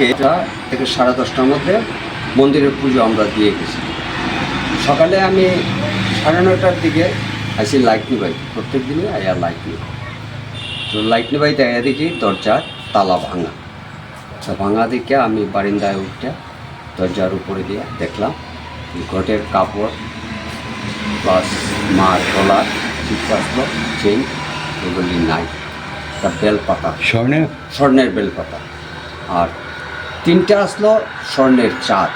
থেকে এটা থেকে সাড়ে দশটার মধ্যে মন্দিরের পুজো আমরা দিয়ে গেছি। সকালে আমি সাড়ে নটার দিকে আসি লাইট নিবাই প্রত্যেক দিনই আয়া লাইট নিই তো লাইট নিবাই দেখা দেখি দরজার তালা ভাঙা। তো ভাঙা দিকে আমি বারিন্দায় উঠতে দরজার উপরে দিয়ে দেখলাম ঘটের কাপড় প্লাস মার গলার চিপাসলো চেন এগুলি নাই। একটা বেলপাতা। স্বর্ণের? স্বর্ণের বেলপাতা। আর তিনটা আসলো স্বর্ণের চাঁদ।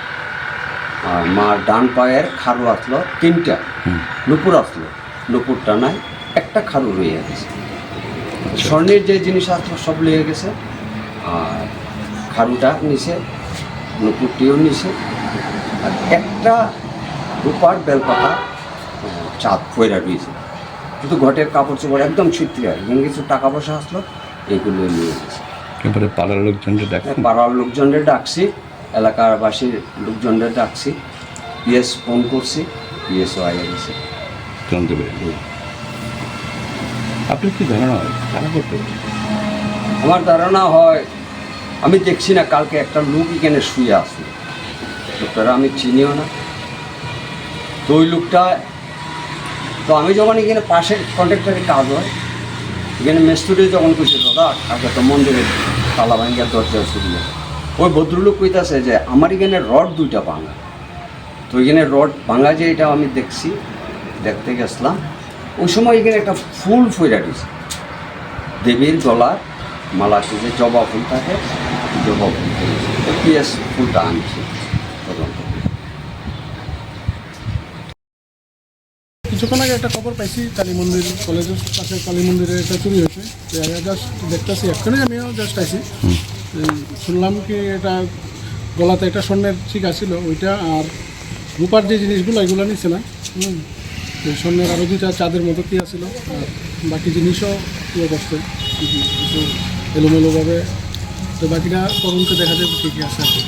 আর মার ডান পায়ের খারু আসলো তিনটা। নুপুর আসলো নুপুরটা নাই একটা খারু রয়ে গেছে। স্বর্ণের যে জিনিস আসলো সব লেগে গেছে। আর খারুটা নিচে নুপুরটিও নিচে। আর একটা রূপার বেলপাতা চাঁদ ফয়রা রয়েছে। কিন্তু ঘটের কাপড় চোপড় একদম ছিটতে এখানে কিছু টাকা পয়সা আসলো এইগুলো নিয়ে গেছে। এবারে পাড়ার লোকজনকে দেখেন পাড়ার লোকজনদের ডাকছি এলাকার বাসীর লোকজনদের ডাকছি পিএস ফোন করছি পিএসও আইয়া গেছে। জানতে পেরে আপনার কি ধারণা হয়? কারা করতে আমার ধারণা হয় আমি দেখছি না কালকে একটা লোক এখানে শুয়ে আসলো লোকটারা আমি চিনিও না। তো ওই লোকটা তো আমি যখন এখানে পাশের কন্ট্রাক্টারে কাজ হয় এখানে মেস্তুরি যখন কইছে দাদা আগে তো মন্দিরের তালা ভাঙ্গিয়া দরজা শুরু ওই ভদ্রলোক কইতাছে যে, আমার এখানে রড দুইটা ভাঙা। তো এখানে রড ভাঙা যে, এটা আমি দেখছি, দেখতে গেছিলাম। ওই সময় এখানে একটা ফুল ফইরা দিছে। দেবীর গলার মালা যে জবা ফুল থাকে, জবা ফুল ফুলটা আনছি তদন্ত করে। কিছুক্ষণ আগে একটা খবর পাইছি কালী মন্দির কলেজের পাশে কালী মন্দিরে একটা চুরি হয়েছে। জাস্ট দেখতেছি এক্ষুনি আমিও জাস্ট আইছি শুনলাম কি এটা গলাতে একটা স্বর্ণের ঠিক ছিল ওইটা আর রূপার যে জিনিসগুলো এগুলো নিচ্ছে না। হুম। স্বর্ণের আরও দুইটা চাঁদের মতো কি ছিল আর বাকি জিনিসও ইয়ে করছে কিছু এলোমেলোভাবে তো বাকিটা তদন্তে দেখা যাবে ঠিকই আছে আর কি।